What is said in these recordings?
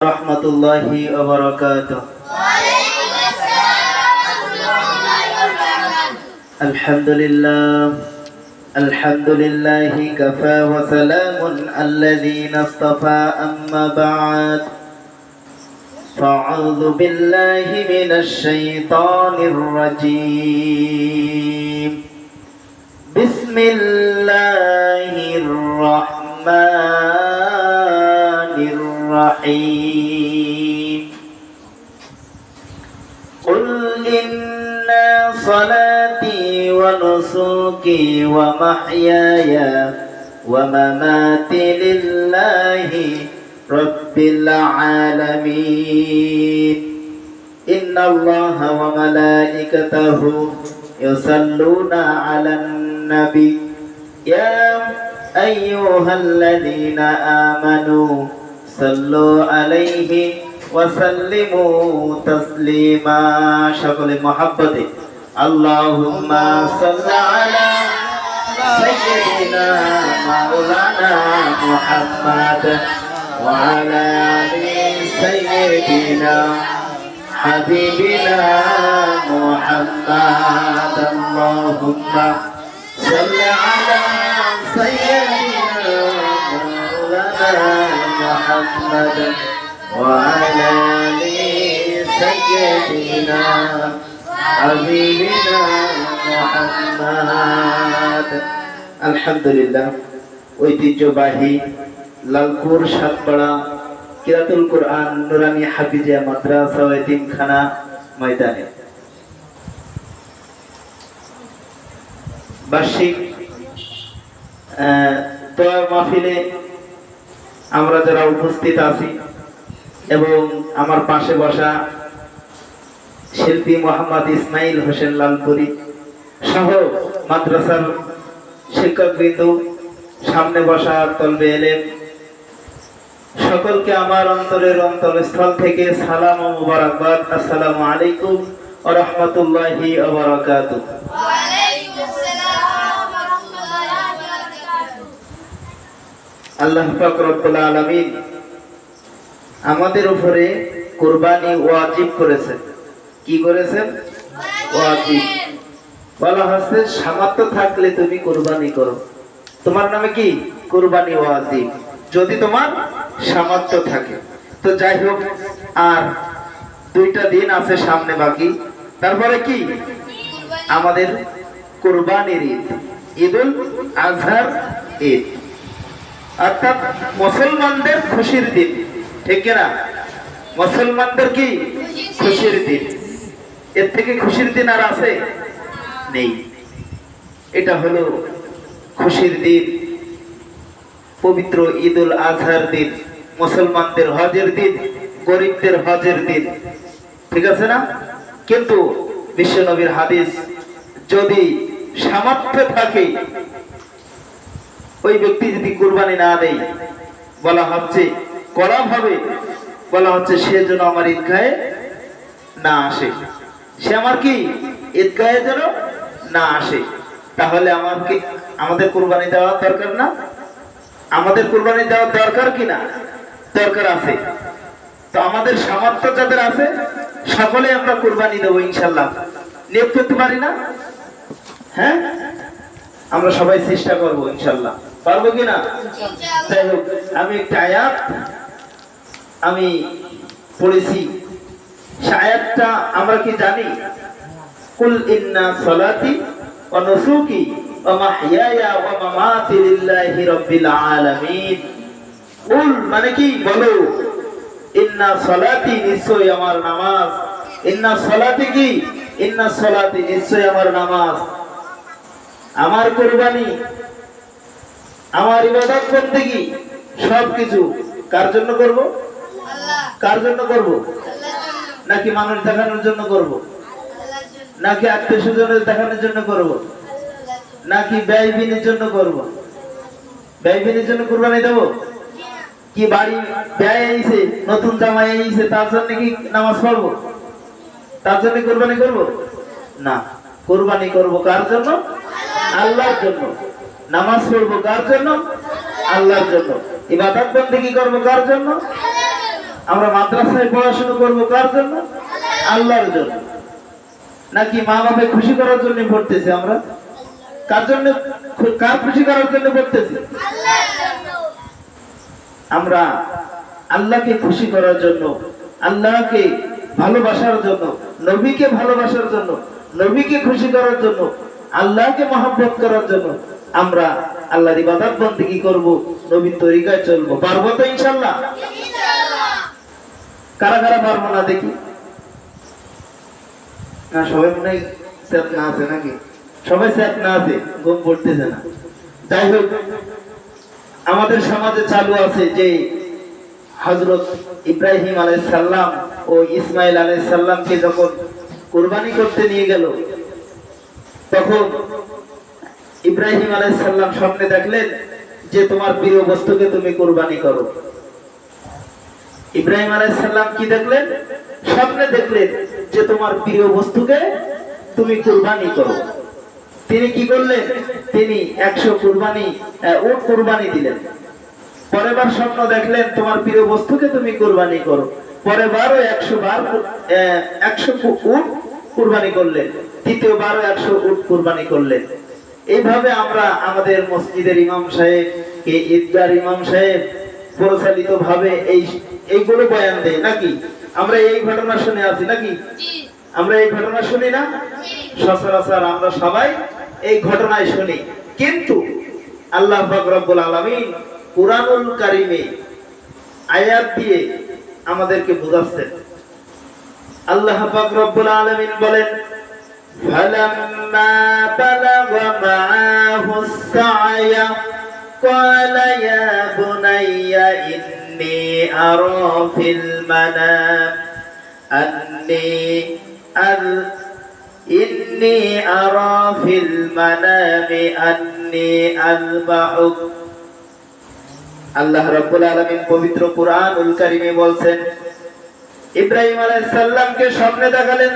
ورحمة الله وبركاته. الحمد لله الحمد لله كفى وسلام الذين اصطفى أما بعد. فأعوذ بالله من الشيطان الرجيم. بسم الله الرحمن الرحيم. قل إن صلاتي ونسكي ومحياي ومماتي لله رب العالمين. إن الله وملائكته يصلون على النبي. يا أيها الذين آمنوا صلوا عليه وسلموا تسليما. شكل محبته اللهم صل على سيدنا مولانا محمد وعلى سيدنا حبيبنا محمد. اللهم صل على سيدنا مولانا محمد وعلى آل سيدنا حبيبنا محمد الحمد لله ঐতিহ্যবাহী লালপুর সাতপাড়া কিরাতুল কোরআন নুরানি হাফিজিয়া মাদ্রাসা ও এতিমখানা ময়দানে বার্ষিক আহ, দোয়া মাহফিলে আমরা যারা উপস্থিত আছি এবং আমার পাশে বসা শিল্পী মোহাম্মদ ইসমাইল হোসেন লালপুরি সহ মাদ্রাসার শিক্ষকবৃন্দ, সামনে বসা তলবে এলেন সকলকে আমার অন্তরের অন্তরস্থল থেকে সালাম ও মুবারকবাদ। আসসালামু আলাইকুম ওয়া রাহমাতুল্লাহি আল্লাহ পাক রব্বুল আলামিন আমাদের উপরে কুরবানি ওয়াজিব করেছেন। কি করেছেন? ওয়াজিব। বলা হচ্ছে, সামর্থ্য থাকলে তুমি কুরবানি করো। তোমার নামে কি? কুরবানি ওয়াজিব। যদি তোমার সামর্থ্য থাকে। তো যাই হোক, আর দুইটা দিন আছে সামনে বাকি। তারপরে কি? আমাদের কোরবানির ঈদ। ঈদুল আজহার ঈদ। অর্থাৎ মুসলমানদের খুশির দিন। ঠিক না মুসলমানদের কি? খুশির দিন। এর থেকে খুশির দিন আর আছে? নেই। এটা হলো খুশির দিন, পবিত্র ঈদুল আজহার দিন, মুসলমানদের হজের দিন, গরিবদের হজের দিন। ঠিক আছে না? কিন্তু বিশ্বনবীর হাদিস যদি সামর্থ্য থাকে ওই ব্যক্তি যদি কোরবানি না দেয়, বলা হচ্ছে করা হবে, বলা হচ্ছে সে যেন আমার ঈদগাহে না আসে। সে আমার কি ঈদগাহে যেন না আসে? তাহলে আমার কি আমাদের কুরবানি দেওয়ার দরকার না? আমাদের কোরবানি দেওয়ার দরকার কি না? দরকার আছে। তো আমাদের সামর্থ্য যাদের আছে, সকলে আমরা কোরবানি দেবো ইনশাল্লাহ। নিয়োগ করতে পারি না? হ্যাঁ? আমরা সবাই চেষ্টা করব ইনশাল্লাহ। পারব কিনা যাই হোক আমি একটা আয়াত আমি পড়েছি। সে আয়াতটা আমরা কি জানি? কুল ইন্না সলাতি ওয়া নুসুকি ওয়া মাহইয়ায়া ওয়া মামাতি লিল্লাহি রাব্বিল আলামিন। কুল মানে কি? বলো। ইন্না সলাতি নিশ্চয় আমার নামাজ। ইন্না সলাতি কি? ইন্না সলাতি নিশ্চয় আমার নামাজ। আমার কোরবানি আমার ইবাদত করতে কি সবকিছু কার জন্য করব? কার জন্য করব? নাকি মানুষ দেখানোর জন্য করব? নাকি আত্মীয় স্বজনের দেখানোর জন্য করব? নাকি ব্যয় বিনের জন্য করব? ব্যয় বিনের জন্য কোরবানি দেব? কি বাড়ি ব্যয় আইছে নতুন জামাই আইছে তার জন্য কি নামাজ পড়ব? তার জন্য কোরবানি করব? না। কোরবানি করব কার জন্য। আল্লাহর জন্য। নামাজ পড়ব কার জন্য? আল্লাহর জন্য। ইবাদত বন্দেগী করব কার জন্য? আমরা মাদ্রাসায় পড়াশোনা করব কার জন্য? আল্লাহর জন্য। নাকি মা বাপে খুশি করার জন্য পড়তেছি আমরা? কার জন্য কার খুশি করার জন্য পড়তেছি? আমরা আল্লাহকে খুশি করার জন্য, আল্লাহকে ভালোবাসার জন্য, নবীকে ভালোবাসার জন্য, নবীকে খুশি করার জন্য, আল্লাহকে মহাব্বত করার জন্য আমরা আল্লাহর ইবাদত বন্দেগী করব? নবীর তরিকায় চলবো। পারব তো ইনশাল্লাহ? কারা কারা পারব না দেখি? না, সবাই মনে না আছে নাকি? সবাই না আছে পড়তেছে না। যাই হোক, আমাদের সমাজে চালু আছে যে হজরত ইব্রাহিম আলাইসাল্লাম ও ইসমাইল আলাইসাল্লামকে যখন কোরবানি করতে নিয়ে গেল, তখন ইব্রাহিম আলাইসাল্লাম স্বপ্নে দেখলেন যে তোমার প্রিয় বস্তুকে তুমি কোরবানি করো। ইব্রাহিম আলাইসাল্লাম কি দেখলেন? স্বপ্নে দেখলেন যে তোমার প্রিয় বস্তুকে তুমি কোরবানি করো। তিনি কি করলেন? তিনি একশো কুরবানি উট কুরবানি দিলেন। পরের বার স্বপ্ন দেখলেন তোমার প্রিয় বস্তুকে তুমি কোরবানি করো। পরের বারও একশো বার একশো উট কুরবানি করলেন। তৃতীয় বারও একশো উট কুরবানি করলেন। এইভাবে আমরা আমাদের মসজিদের ইমাম সাহেব কে ঈদগার ইমাম সাহেব পরিচালিত ভাবে এই এইগুলো বয়ান দেয় নাকি? আমরা এই ঘটনা শুনে আছি নাকি? আমরা এই ঘটনা শুনি না? সচরাচর আমরা সবাই এই ঘটনায় শুনি। কিন্তু আল্লাহ পাক রব্বুল আলামিন কুরআনুল কারিমে আয়াত দিয়ে আমাদেরকে বোঝাচ্ছেন। আল্লাহ পাক রব্বুল আলামিন বলেন فلما بلغ معه السعي قال يا بني إني أرى في المنام أني أذ إني أرى في المنام أني أذبحك আল্লাহ রাব্বুল আলামিন পবিত্র কুরআনুল কারীমে বলছেন ইব্রাহিম আলাইহিস সালামকে স্বপ্নে দেখালেন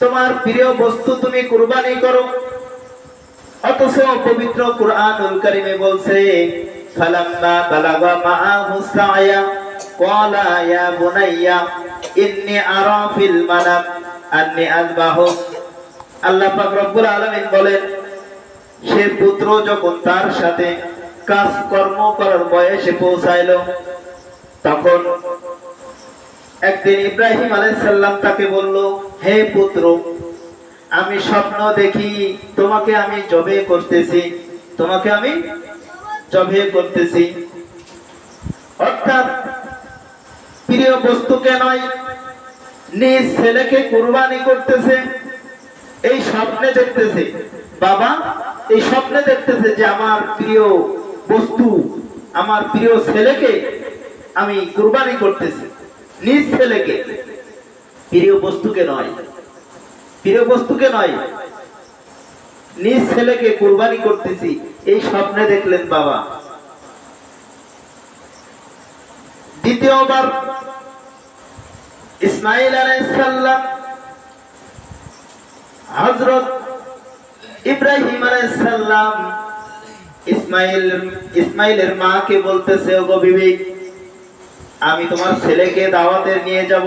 তোমার প্রিয় বস্তু তুমি কুরবানি করো। অথচ পবিত্র কুরআনুল কারীমে বলছে, ফালাম্মা বালাগা মাআহু সায়া, ক্বালা ইয়া বুনাইয়া, ইন্নী আরা ফিল মানাম আন্নী আযবাহু। আল্লাহ পাক রব্বুল আলামিন বলেন, সে পুত্র যখন তার সাথে কাজ কর্ম করার বয়সে পৌঁছাইল, তখন একদিন ইব্রাহিম আলাইসাল্লাম তাকে বলল, হে পুত্র, আমি স্বপ্ন দেখি তোমাকে আমি জবে করতেছি, তোমাকে আমি জবে করতেছি। অর্থাৎ প্রিয় বস্তুকে নয়, নিজ ছেলেকে কুরবানি করতেছে, এই স্বপ্নে দেখতেছে। বাবা, এই স্বপ্নে দেখতেছে যে আমার প্রিয় বস্তু, আমার প্রিয় ছেলেকে আমি কুরবানি করতেছি। নিজ ছেলেকে, প্রিয় বস্তুকে নয়, প্রিয় বস্তুকে নয়, নিজ ছেলেকে কুরবানি করতেছি, এই স্বপ্নে দেখলেন বাবা। দ্বিতীয়বার ইসমাইল আলাইসাল্লাম হজরত ইব্রাহিম আলাইসাল্লাম ইসমাইল ইসমাইলের মাকে বলতেছে, ওগো বিবি আমি তোমার ছেলেকে দাওয়াতে নিয়ে যাব।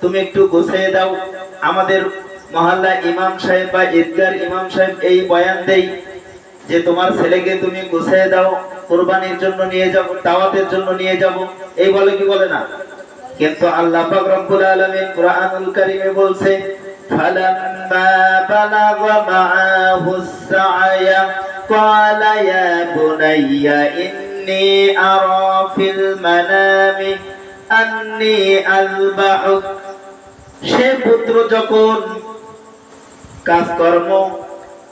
তুমি একটু গুছিয়ে দাও। আমাদের মহল্লা ইমাম সাহেব বা ঈদগার ইমাম সাহেব এই বয়ান দেই যে তোমার ছেলেকে তুমি গুছিয়ে দাও, কোরবানির জন্য নিয়ে যাব, দাওয়াতের জন্য নিয়ে যাব। এই বলে কি বলে না? কিন্তু আল্লাহ পাক রব্বুল আলামিন কুরআনুল কারীমে বলছে, ফালাম্মা বালাগা মাআহু সায়া ক্বালা ইয়া বুনাইয়া ইন إني أرى في المنام أني أذبحك সে পুত্র যখন কাজকর্ম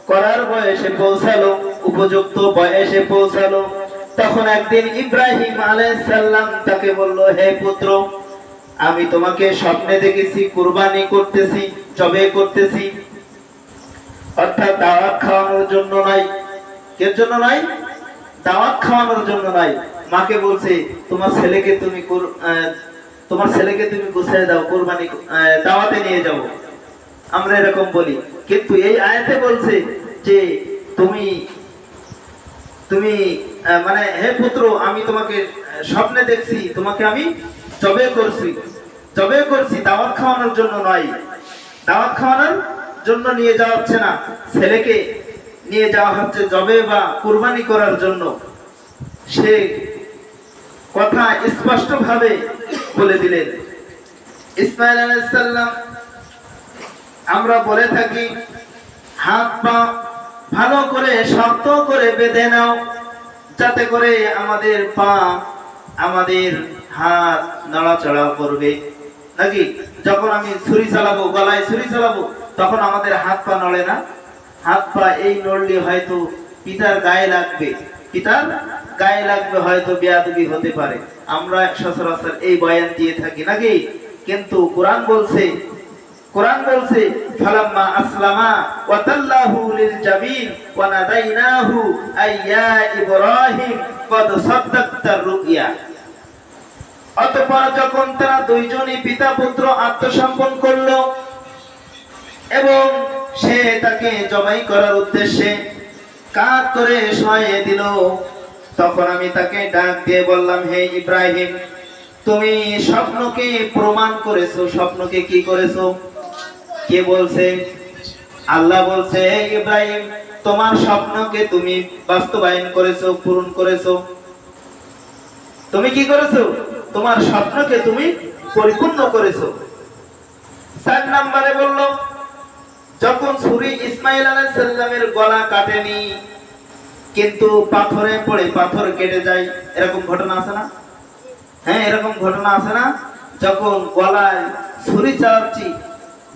করার বয়সে পৌঁছালো উপযুক্ত বয়সে পৌঁছালো তখন একদিন ইব্রাহিম আলাইসাল্লাম তাকে বলল হে পুত্র আমি তোমাকে স্বপ্নে দেখেছি কুরবানি করতেছি জবে করতেছি অর্থাৎ দাওয়াত খাওয়ানোর জন্য নাই এর জন্য নাই দাওয়াত খাওয়ানোর জন্য নাই। মাকে বলছে, তোমার ছেলেকে তুমি তোমার ছেলেকে তুমি গুছিয়ে দাও, কোরবানি দাওয়াতে নিয়ে যাও। আমরা এরকম বলি। কিন্তু এই আয়াতে বলছে যে, তুমি তুমি মানে হে পুত্র, আমি তোমাকে স্বপ্নে দেখছি, তোমাকে আমি জবে করছি। জবে করছি, দাওয়াত খাওয়ানোর জন্য নয়। দাওয়াত খাওয়ানোর জন্য নিয়ে যাওয়া হচ্ছে না। ছেলেকে নিয়ে যাওয়া হচ্ছে জবে বা কুরবানি করার জন্য। সে কথা স্পষ্ট ভাবে বলে দিলেন। ইসমাইল আলাইসাল্লাম আমরা বলে থাকি, হাত পা ভালো করে শক্ত করে বেঁধে নাও, যাতে করে আমাদের পা আমাদের হাত নড়াচড়া করবে। নাকি? যখন আমি ছুরি চালাবো, গলায় ছুরি চালাবো, তখন আমাদের হাত পা নড়ে না? হাত পা এই নড়লে হয়তো পিতার গায়ে লাগবে। পিতার গায়ে লাগবে হয়তো বেয়াদবি হতে পারে। আমরা সচরাচর এই বয়ান দিয়ে থাকি নাকি? কিন্তু কোরআন বলছে কোরআন বলছে, ফালাম্মা আসলামা লিল জাবিন ওয়া নাদাইনাহু আইয়া ইব্রাহিম কদ রুকিয়া। অতঃপর যখন তারা দুইজনই পিতা পুত্র আত্মসমর্পণ করল এবং সে তাকে জবাই করার উদ্দেশ্যে কাজ করে সয়ে দিল। তখন আমি তাকে ডাক দিয়ে বললাম, হে ইব্রাহিম, তুমি স্বপ্নকে প্রমাণ করেছ, স্বপ্নকে কি করেছ? কে বলছে? আল্লাহ বলছে, হে ইব্রাহিম, তোমার স্বপ্নকে তুমি বাস্তবায়ন করেছ, পূরণ করেছ। তুমি কি করেছ? তোমার স্বপ্নকে তুমি পরিপূর্ণ করেছ। চার নাম্বারে বলল যখন ছুরি ইসমাইল আলাইহিস সালামের গলা কাটেনি, কিন্তু পাথরে পড়ে পাথর কেটে যায়, এরকম ঘটনা আছে না? হ্যাঁ এরকম ঘটনা আছে না? যখন গলায় ছুরি চালাচ্ছি,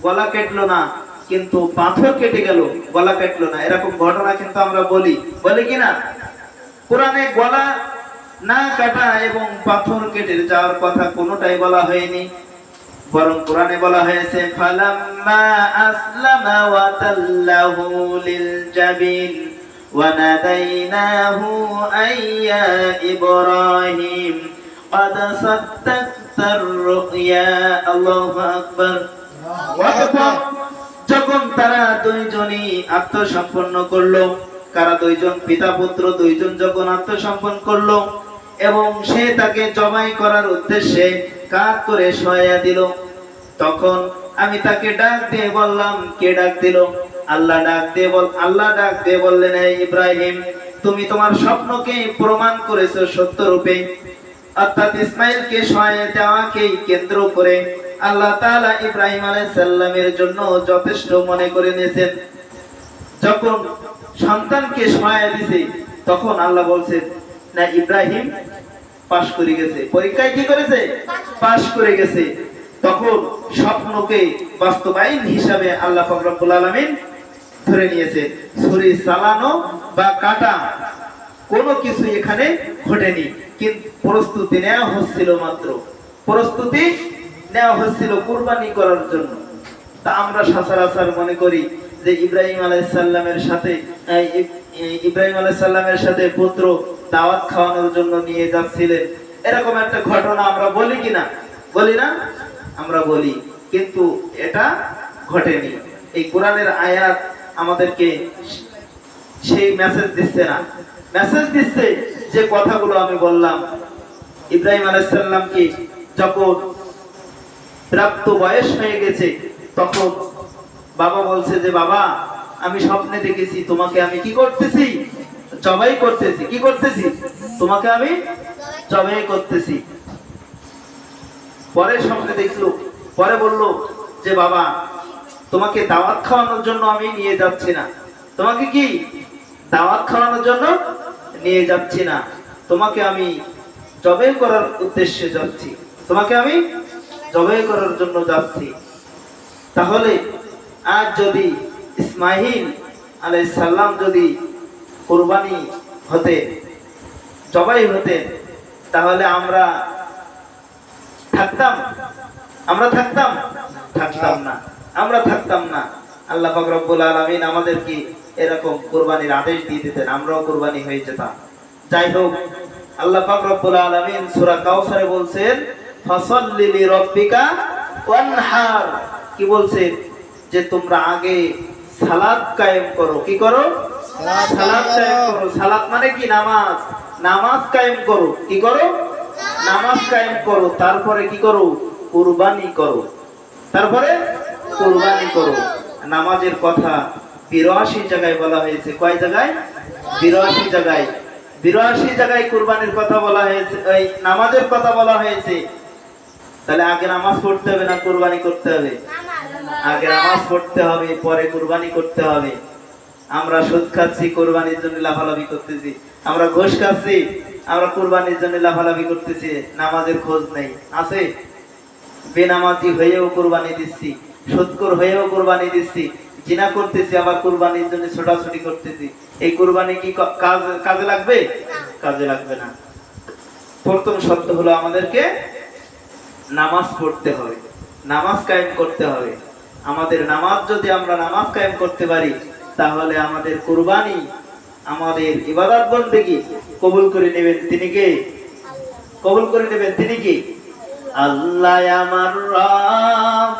গলা কেটলো না, কিন্তু পাথর কেটে গেল, গলা কেটলো না। এরকম ঘটনা কিন্তু আমরা বলি। বলি কি না? কোরআনে গলা না কাটা এবং পাথর কেটে যাওয়ার কথা কোনোটাই বলা হয়নি। বরং কোরআনে বলা হয়েছে ফালাম্মা আসলামা ওয়া তাল্লাহু লিল জাবিন ওয়া নাদাইনাহু আইয়া ইব্রাহিম قد صدقت الرؤيا আল্লাহু আকবার অতঃপর যখন তারা দুইজনই আত্মসম্পন্ন করলো কারা দুইজন পিতা পুত্র দুইজন যখন আত্মসম্পন্ন করলো এবং সে তাকে জবাই করার উদ্দেশ্যে কাজ করে সহায়া দিল তখন আমি তাকে ডাক দিয়ে বললাম, কে ডাক দিল? আল্লাহ ডাক দিয়ে বল, আল্লাহ ডাক দিয়ে বললেন ইব্রাহিম, তুমি তোমার স্বপ্নকে প্রমাণ করেছ সত্য রূপে অর্থাৎ ইসমাইলকে সহায় দেওয়াকেই কেন্দ্র করে আল্লাহ তাআলা ইব্রাহিম আলাইহিস সালামের জন্য যথেষ্ট মনে করে নিয়েছেন। যখন সন্তানকে সহায় দিছে, তখন আল্লাহ বলছেন না, ইব্রাহিম পাশ করে গেছে। পরীক্ষায় কি করেছে? পাশ করে গেছে। তখন স্বপ্নকে বাস্তবায়ন হিসাবে আল্লাহ পাক রব্বুল আলামিন ধরে নিয়েছে। ছুরি, চালানো বা কাটা কোনো কিছু এখানে ঘটেনি। কিন্তু প্রস্তুতি নেওয়া হচ্ছিল মাত্র। প্রস্তুতি নেওয়া হচ্ছিল কুরবানি করার জন্য। তা আমরা সচরাচর মনে করি যে ইব্রাহিম আলাইসাল্লামের সাথে ইব্রাহিম আলাইসাল্লামের সাথে পুত্র দাওয়াত খাওয়ানোর জন্য নিয়ে যাচ্ছিলেন। এরকম একটা ঘটনা আমরা বলি কিনা? বলি না? আমরা বলি, কিন্তু এটা ঘটেনি। এই কোরআনের আয়াত আমাদেরকে সেই মেসেজ দিচ্ছে না। মেসেজ দিচ্ছে যে কথাগুলো আমি বললাম। ইব্রাহিম আলাইসাল্লামকে যখন প্রাপ্ত বয়স হয়ে গেছে, তখন বাবা বলছে যে, বাবা, আমি স্বপ্নে দেখেছি, তোমাকে আমি কি করতেছি? জবাই করতেছি। কি করতেছি? তোমাকে আমি জবাই করতেছি। পরে স্বপ্নে দেখল, পরে বলল, যে বাবা, তোমাকে দাওয়াত খাওয়ানোর জন্য আমি নিয়ে যাচ্ছি না। তোমাকে কি দাওয়াত খাওয়ানোর জন্য নিয়ে যাচ্ছি না? তোমাকে আমি জবে করার উদ্দেশ্যে যাচ্ছি। তোমাকে আমি জবে করার জন্য যাচ্ছি। তাহলে আজ যদি ইসমাহিল আলাই সাল্লাম যদি কোরবানি হতে, জবাই হতেন তাহলে আমরা থাকতাম। আমরা থাকতাম? থাকতাম না। আমরা থাকতাম না। আল্লাহ পাক রব্বুল আলামিন আমাদেরকে এরকম কোরবানির আদেশ দিয়ে দিতেন আমরাও কোরবানি হয়ে যেতাম। যাই হোক আল্লাহ পাক রব্বুল আলামিন সূরা কাউসারে বলছেন ফাসাল্লি লিরাব্বিকা ওয়ানহার। কি বলছেন যে তোমরা আগে সালাদ কায়েম করো। কি করো? সালাদ কায়েম করো। সালাত মানে কি? নামাজ। নামাজ কায়েম করো। কি করো? নামাজ কায়েম করো, তারপরে কি করো? কুরবানি করো। তারপরে কুরবানি করো। নামাজের কথা বিরাশি জায়গায় বলা হয়েছে। কয় জায়গায়? বিরাশি জায়গায়। বিরাশি জায়গায় কুরবানির কথা বলা হয়েছে, এই নামাজের কথা বলা হয়েছে। তাহলে আগে নামাজ পড়তে হবে না কুরবানি করতে হবে? আগে নামাজ পড়তে হবে, পরে কুরবানি করতে হবে। আমরা সুদ খাচ্ছি, কোরবানির জন্য লাফালাফি করতেছি। আমরা ঘোষ খাচ্ছি আমরা কোরবানির জন্য লাফালাফি করতেছি নামাজের খোঁজ নেই। আছে? বেনামাজি হয়েও কোরবানি দিচ্ছি সুদকর হয়েও কোরবানি দিচ্ছি জিনা করতেছি আবার কোরবানির জন্য ছোটাছুটি করতেছি। এই কোরবানি কি কাজ কাজে লাগবে? কাজে লাগবে না। প্রথম শব্দ হলো আমাদেরকে নামাজ পড়তে হবে নামাজ কায়েম করতে হবে। আমাদের নামাজ যদি আমরা নামাজ কায়েম করতে পারি তাহলে আমাদের কুরবানি আমাদের ইবাদত বন্দেগী কবুল করে নেবেন? তিনি কে? কবুল করে নেবেন তিনি কি? আল্লাহ আমার রব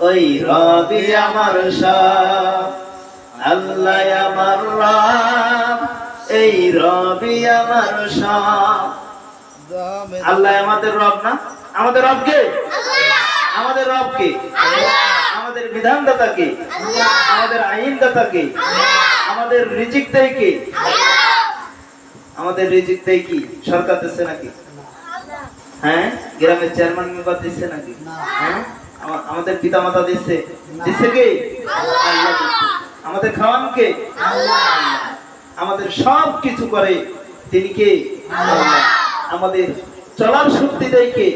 ওই রবি আমার সব। আল্লাহ আমার রব এই রবি আমার সব। আল্লাহ আমাদের রব না? আমাদের রব কে? আমাদের রব কে? আমাদের বিধানদাতা কে? আমাদের আইনদাতা কে? আমাদের রিজিক দেয় কে? আমাদের রিজিক দেয় কি? সরকার দিচ্ছে নাকি? হ্যাঁ? গ্রামের চেয়ারম্যান মেম্বার দিচ্ছে নাকি? হ্যাঁ? আমাদের পিতা মাতা দিচ্ছে দিচ্ছে কে? আমাদের খাওয়ান কে? আমাদের সব কিছু করে তিনি কে? আমাদের চলার শক্তি দেয় কে?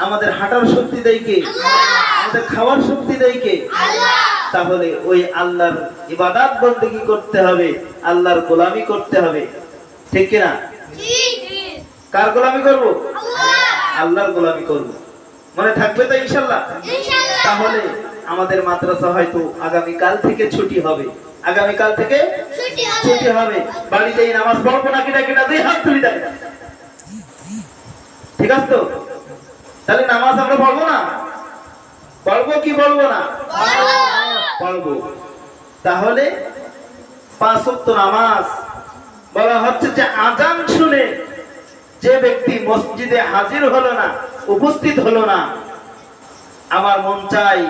আমাদের হাঁটার শক্তি দেয় কে? আমাদের খাওয়ার শক্তি দেয় কে? তাহলে ওই আল্লাহর ইবাদত বন্দেগী করতে হবে? আল্লাহর গোলামি করতে হবে। ঠিক কিনা? কার গোলামি করব? আল্লাহর। গোলামি করব। মনে থাকবে তো ইনশাল্লাহ? তাহলে আমাদের মাদ্রাসা হয়তো আগামী কাল থেকে ছুটি হবে। আগামী কাল থেকে ছুটি হবে। বাড়িতে নামাজ পড়ব নাকি নাকি না? দুই হাত তুলি দেয় ঠিক আছে তো? তাহলে নামাজ আমরা পড়ব না? পড়ব কি বলব না? পড়ব তাহলে পাঁচ ওয়াক্ত নামাজ বলা হচ্ছে যে আজান শুনে যে ব্যক্তি মসজিদে হাজির হলো না উপস্থিত হলো না আমার মন চাই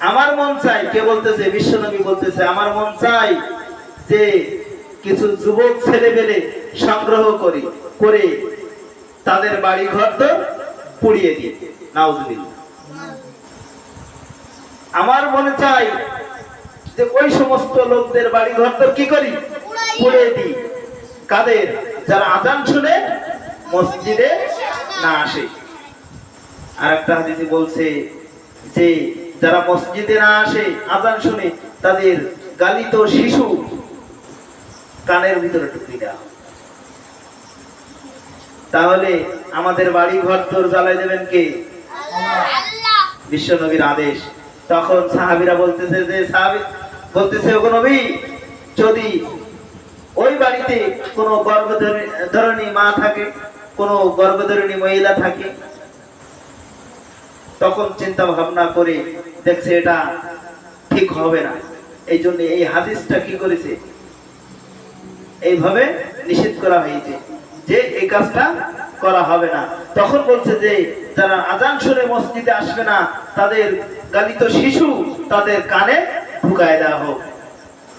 আমার মন চাই কে বলতেছে? বিশ্বনবী বলতেছে আমার মন চাই যে কিছু যুবক ছেলে পেলে সংগ্রহ করি করে তাদের বাড়ি ঘর তো পুড়িয়ে দিই। নাউজুবিল্লাহ। আমার মনে চাই যে ওই সমস্ত লোকদের বাড়ি ঘর কি করি? পুড়িয়ে দিই। কাদের? যারা আজান শুনে মসজিদে না আসে। আর একটা হাদিসে বলছে যে যারা মসজিদে না আসে আজান শুনে তাদের গালিত শিশু কানের ভিতরে টুকরি দেওয়া। তাহলে আমাদের বাড়ি ঘর তোর জ্বালাই দেবেন কে? বিশ্ব নবীর আদেশ। তখন সাহাবিরা বলতেছে যে, সাহাবি, বলতেছে, ওগো নবী, যদি ওই বাড়িতে কোনো গর্ভধারণী মা থাকে, কোনো গর্ভধারণী মহিলা থাকে, তখন চিন্তা ভাবনা করে দেখছে এটা ঠিক হবে না। এই জন্য এই হাদিসটা কি করেছে? এইভাবে নিষেধ করা হয়েছে যে এই কাজটা করা হবে না। তখন বলছে যে, যারা আজান শুনে মসজিদে আসবে না, তাদের গালিত শিশু তাদের কানে ঢুকায় দেওয়া হোক।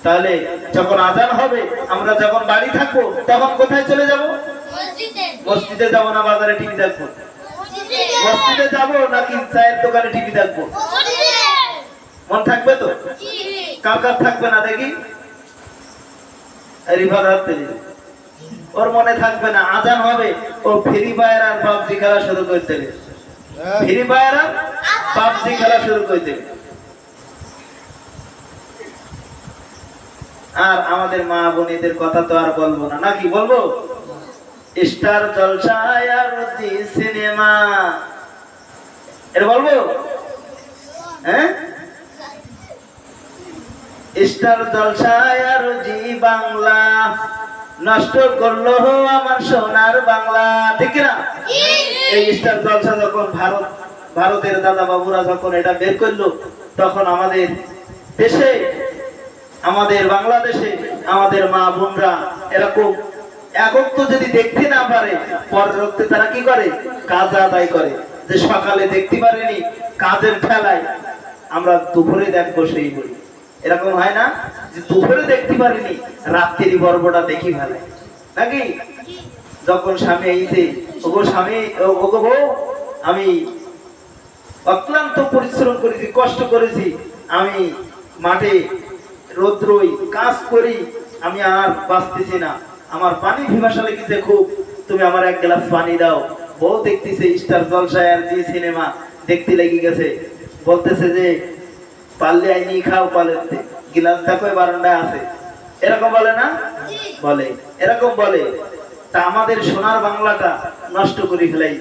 তাহলে যখন আজান হবে আমরা যখন বাড়ি থাকব তখন কোথায় চলে যাব? মসজিদে। যাব না বাজারে টিভি দেখব? মসজিদে। যাব নাকি চায়ের দোকানে টিভি দেখব? মন থাকবে তো? কার কার থাকবে না দেখি? হাত ওর মনে থাকবে না আজান হবে ও ফেরি ফায়ার আর পাবজি খেলা শুরু করে দেবে। ফ্রি ফায়ার পাবজি খেলা শুরু করে আর আমাদের মা বোনেদের কথা তো আর বলব না। নাকি বলব? স্টার জলসায় সিনেমা। এটা বলব? হ্যাঁ? স্টার জলসায় আর জি বাংলা। নষ্ট করল আমার সোনার বাংলা, ঠিক না এই স্টার জলসা যখন ভারত, ভারতের দাদা বাবুরা যখন এটা বের করল, তখন আমাদের দেশে, আমাদের বাংলাদেশে, আমাদের মা বোনরা এরকম একক তো যদি দেখতে না পারে, পরের রক্তে তারা কি করে? কাজ আদায় করে। যে সকালে দেখতে পারেনি, কাজের ঠেলায় আমরা দুপুরে দেখব সেই বই। এরকম হয় না যে দুপুরে দেখতে পারিনি রাত্রি পর্বটা দেখি ফেলে নাকি? যখন স্বামী আইছে ওগো স্বামী ওগো বউ, আমি অক্লান্ত পরিশ্রম করেছি, কষ্ট করেছি, আমি মাঠে রৌদ্রই কাজ করি, আমি আর বাঁচতেছি না। আমার পানি পিপাসা লেগেছে খুব, তুমি আমার এক গ্লাস পানি দাও। বউ দেখতেছে, স্টার জলসায় আর জি সিনেমা দেখতে লেগে গেছে। বলতেছে যে পারলে আইনি খাও পালে। গিলাস দেখো বারান্দায় আছে। এরকম বলে না? বলে। এরকম বলে। তা আমাদের সোনার বাংলাটা নষ্ট করে ফেলাই।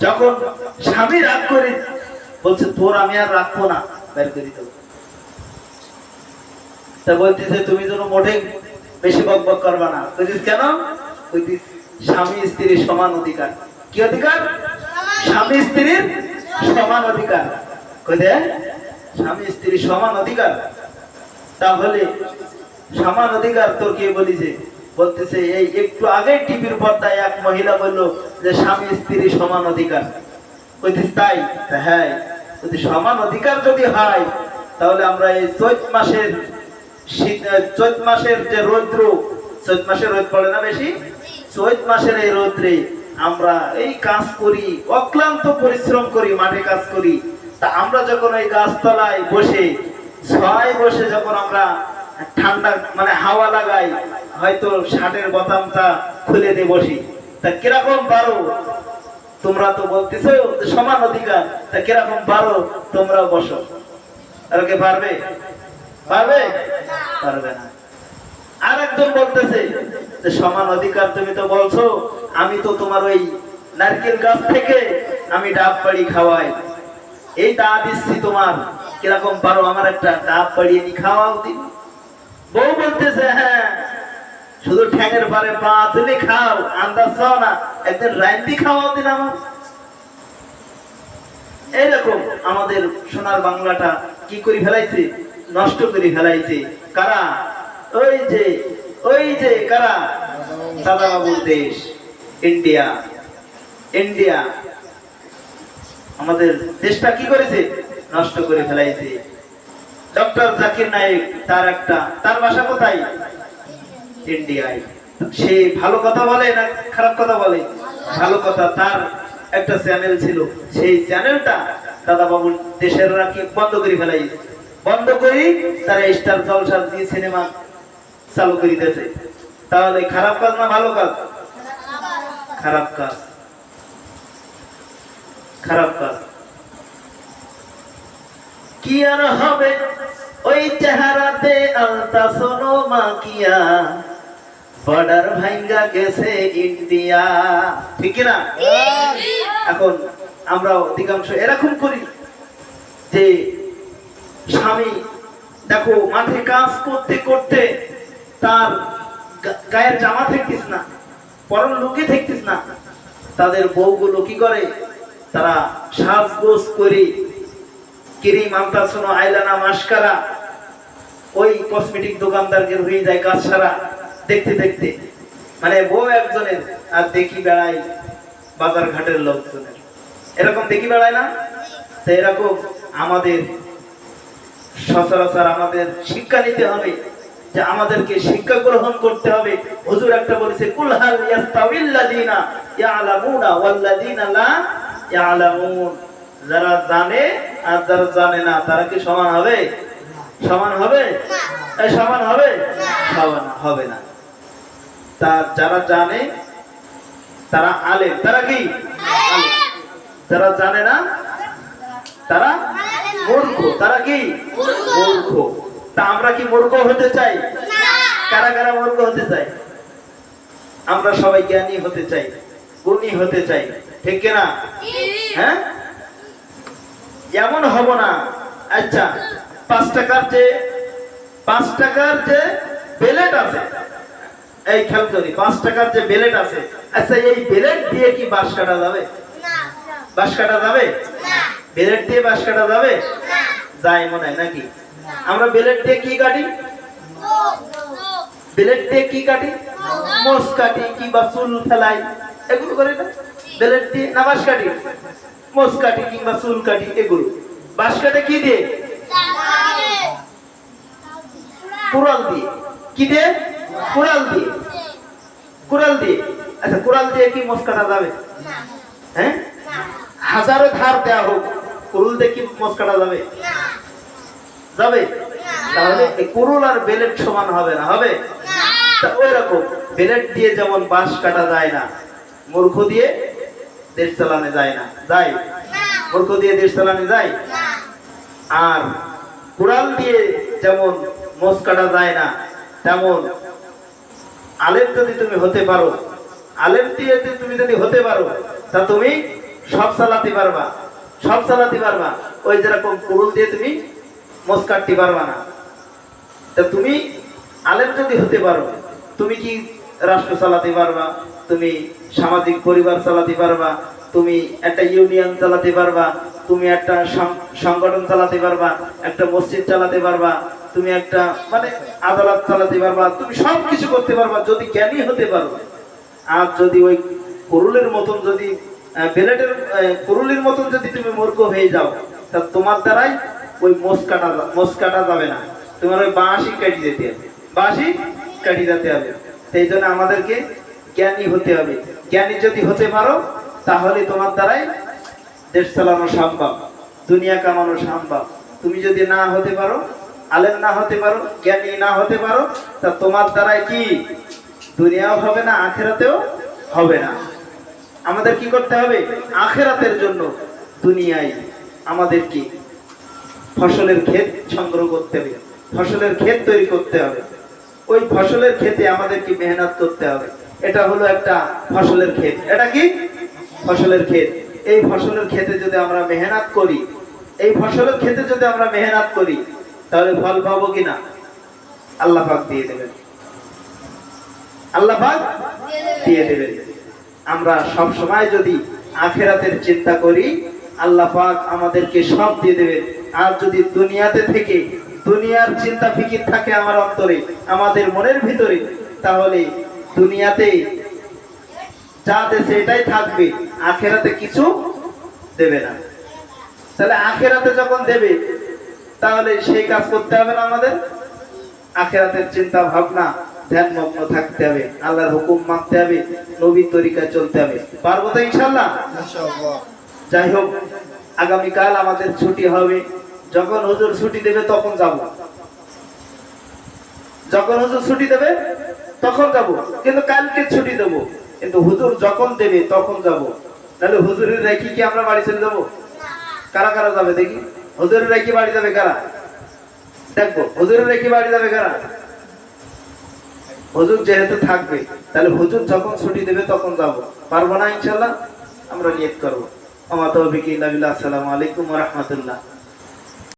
যখন স্বামী রাগ করে বলছে তোর আমি আর রাখব না বের করে দেবো। তা বলতেছে তুমি যেন মোটে বেশি বক বক করবা না। বুঝিস কেন? বুঝিস স্বামী স্ত্রীর সমান অধিকার। কি অধিকার? স্বামী স্ত্রীর সমান অধিকার। স্বামী স্ত্রীর সমান অধিকার। তাহলে সমান অধিকার তোর কে বলিছে বলতেছে, এই একটু আগে টিভির পর্দায় এক মহিলা বলল যে, স্বামী স্ত্রী সমান অধিকার। কইতিস তাই? হ্যাঁ যদি সমান অধিকার যদি হয়, তাহলে আমরা এই চৈত মাসের চৈত মাসের যে রৌদ্র, চৈত মাসের রোদ পড়ে না বেশি? চৈত মাসের এই রৌদ্রে আমরা এই কাজ করি, অক্লান্ত পরিশ্রম করি, মাঠে কাজ করি। তা আমরা যখন ওই গাছতলায় বসে ছয় বসে যখন আমরা ঠান্ডা মানে হাওয়া লাগাই, হয়তো শার্টের বোতামটা খুলে দিয়ে বসি, তা কীরকম পারো? তোমরা তো বলতেছো সমান অধিকার, তা কীরকম পারো? তোমরা বসো। পারবে? পারবে? পারবে না। আর একজন বলতেছে যে সমান অধিকার তুমি তো বলছো, আমি তো তোমার ওই নারকেল গাছ থেকে আমি ডাব পাড়ি খাওয়াই। এই দা দিচ্ছি তোমার। কীরকম পারো আমার একটা ডাব পাড়িয়ে নি, খাওয়াও দিন বউ বলতেছে হ্যাঁ শুধু ঠ্যাঙের পারে পা তুলে খাও, আন্দাজ না, একদিন রান্দি খাওয়াও দিন আমার। এইরকম আমাদের সোনার বাংলাটা কি করে ফেলাইছে? নষ্ট করে ফেলাইছে। কারা? ওই যে ওই যে, কারা? দাদা বাবুর দেশ, ইন্ডিয়া। ইন্ডিয়া। আমাদের দেশটা কি করেছে? নষ্ট করে ফেলাইছে। ডক্টর জাকির নায়েক, তার একটা, তার বাসা কোথায়? ইন্ডিয়ায়। সে ভালো কথা বলে না খারাপ কথা বলে? ভালো কথা, তার একটা চ্যানেল ছিল। সেই চ্যানেলটা দাদা বাবু দেশের রাখি বন্ধ করে ফেলাই বন্ধ করি তারা স্টার জলসা দিয়ে সিনেমা চালু করিতেছে তাহলে খারাপ কাজ না ভালো কাজ? খারাপ কাজ। খারাপ কাজ। কি আর হবে? ওই চেহারাতে আলতা সোনো মাকিয়া বর্ডার ভাঙ্গা গেছে ইন্ডিয়া। ঠিক না এখন আমরা অধিকাংশ এরকম করি যে স্বামী, দেখো, মাঠে কাজ করতে করতে তার গায়ের জামা থাকতিস না পরম লুকে থাকতিস না। তাদের বউগুলো কি করে? তারা সাজগোজ করে। আইলানা ওই কসমেটিক দোকানদারকে হয়ে যায় কাজ সারা দেখতে দেখতে। মানে বউ একজনের, আর দেখি বেড়াই বাজার ঘাটের লোকজনের। এরকম দেখি বেড়ায় না? তো এরকম আমাদের সচরাচর আমাদের শিক্ষা নিতে হবে, যে আমাদেরকে শিক্ষা গ্রহণ করতে হবে। হুজুর একটা বলেছে কুল হাল ইয়ালামুনা লা ইয়ালামুন। যারা জানে আর যারা জানে না তারা কি সমান হবে? সমান হবে? সমান হবে? হবে না হবে না। তা যারা জানে তারা আলেম। তারা কি? যারা জানে না তারা মূর্খ। তারা কি? মূর্খ। তা আমরা কি মূর্খ হতে চাই? কারা কারা মূর্খ হতে চাই আমরা সবাই জ্ঞানী হতে চাই গুণী হতে চাই। ঠিক কিনা? হ্যাঁ? এমন হব না। আচ্ছা পাঁচ টাকার যে পাঁচ টাকার যে বেলেট আছে এই খেয়াল করি পাঁচ টাকার যে বেলেট আছে আচ্ছা এই বেলেট দিয়ে কি বাঁশ কাটা যাবে? বাঁশ কাটা যাবে? বেলেট দিয়ে বাঁশ কাটা যাবে? যায় মনে হয় নাকি? আমরা বেলেট দিয়ে কি কাটি? বেলেট দিয়ে কি কাটি? মোষ কাটি কিংবা চুল ফেলাই। এগুলো করে না? বেলেট দিয়ে না বাঁশ কাটি মোষ কাটি কিংবা চুল কাটি এগুলো। বাঁশ কাটে কি দিয়ে? কুড়াল দিয়ে। কি দিয়ে? কুড়াল দিয়ে। কুড়াল দিয়ে। আচ্ছা কুড়াল দিয়ে কি মোষ কাটা যাবে? হ্যাঁ? হাজারো ধার দেওয়া হোক কুরুল দিয়ে কি মোষ কাটা যাবে? যাবে? তাহলে কুরুল আর বেলেট সমান হবে না, হবে? ওই রকম বেলেট দিয়ে যেমন বাঁশ কাটা যায় না, মূর্খ দিয়ে দেশ চালানো যায় না। যায়? মূর্খ দিয়ে দেশ চালানো যায়? আর কুড়াল দিয়ে যেমন মোষ কাটা যায় না, তেমন আলেম যদি তুমি হতে পারো, আলেম দিয়ে তুমি যদি হতে পারো, তা তুমি সব চালাতে পারবা। সব চালাতে পারবা। ওই যেরকম কুড়ুল দিয়ে তুমি মোষ কাটতে পারবা না। তা তুমি আলেম যদি হতে পারো, তুমি কি রাষ্ট্র চালাতে পারবা? তুমি সামাজিক পরিবার চালাতে পারবা, তুমি একটা ইউনিয়ন চালাতে পারবা, তুমি একটা সংগঠন চালাতে পারবা, একটা মসজিদ চালাতে পারবা, তুমি একটা মানে আদালত চালাতে পারবা, তুমি সব কিছু করতে পারবা, যদি জ্ঞানী হতে পারো। আর যদি ওই কুরুলের মতন যদি বেলেটের কুরুলের মতন যদি তুমি মূর্খ হয়ে যাও, তা তোমার দ্বারাই ওই মোষ কাটা মোষ কাটা যাবে না। তোমার ওই বাঁশই কাটি যেতে হবে। বাঁশই কাটি যেতে হবে। সেই জন্য আমাদেরকে জ্ঞানী হতে হবে। জ্ঞানী যদি হতে পারো, তাহলে তোমার দ্বারাই দেশ চালানো সম্ভব, দুনিয়া কামানো সম্ভব। তুমি যদি না হতে পারো, আলেম না হতে পারো, জ্ঞানী না হতে পারো, তা তোমার দ্বারাই কি? দুনিয়াও হবে না, আখেরাতেও হবে না। আমাদের কি করতে হবে? আখেরাতের জন্য দুনিয়ায় আমাদের কি? ফসলের ক্ষেত সংগ্রহ করতে হবে। ফসলের ক্ষেত তৈরি করতে হবে। ওই ফসলের ক্ষেতে আমাদেরকে মেহনত করতে হবে? এটা হলো একটা ফসলের ক্ষেত। এটা কি? ফসলের ক্ষেত। এই ফসলের ক্ষেতে যদি আমরা মেহনত করি, এই ফসলের ক্ষেতে যদি আমরা মেহনত করি, তাহলে ফল পাবো কিনা? আল্লাহ পাক দিয়ে দেবেন। আল্লাহ পাক দিয়ে দেবেন। আমরা সব সময় যদি আখেরাতের চিন্তা করি, আল্লাহ পাক আমাদেরকে সব দিয়ে দেবেন। আর যদি দুনিয়াতে থেকে দুনিয়ার চিন্তা ফিকির থাকে আমার অন্তরে, আমাদের মনের ভিতরে, তাহলে দুনিয়াতে যা দেশে এটাই থাকবে আখেরাতে কিছু দেবে না। তাহলে আখেরাতে যখন দেবে তাহলে সেই কাজ করতে হবে না আমাদের? আখেরাতের চিন্তা ভাবনা ধ্যান মগ্ন থাকতে হবে আল্লাহর হুকুম মানতে হবে নবীর তরিকায় চলতে হবে। পারব তো ইনশাল্লাহ যাই হোক আগামীকাল আমাদের ছুটি হবে। যখন হুজুর ছুটি দেবে তখন যাব। যখন হুজুর ছুটি দেবে তখন যাব। কিন্তু কালকে ছুটি দেব। কিন্তু হুজুর যখন দেবে, তখন যাব। তাহলে হুজুরের রেখি কি আমরা বাড়ি চলে যাব? কারা কারা যাবে দেখি? হুজুরের রেখি বাড়ি যাবে কারা? দেখব। হুজুরের রেখি বাড়ি যাবে কারা? হুজুর যেহেতু থাকবে, তাহলে হুজুর যখন ছুটি দেবে, তখন যাব। পারব না ইনশাল্লাহ আমরা নিয়ত করব। আমার তৌফিক ইল্লা বিল্লাহ। আসসালামু আলাইকুম রাহমাতুল্লাহ।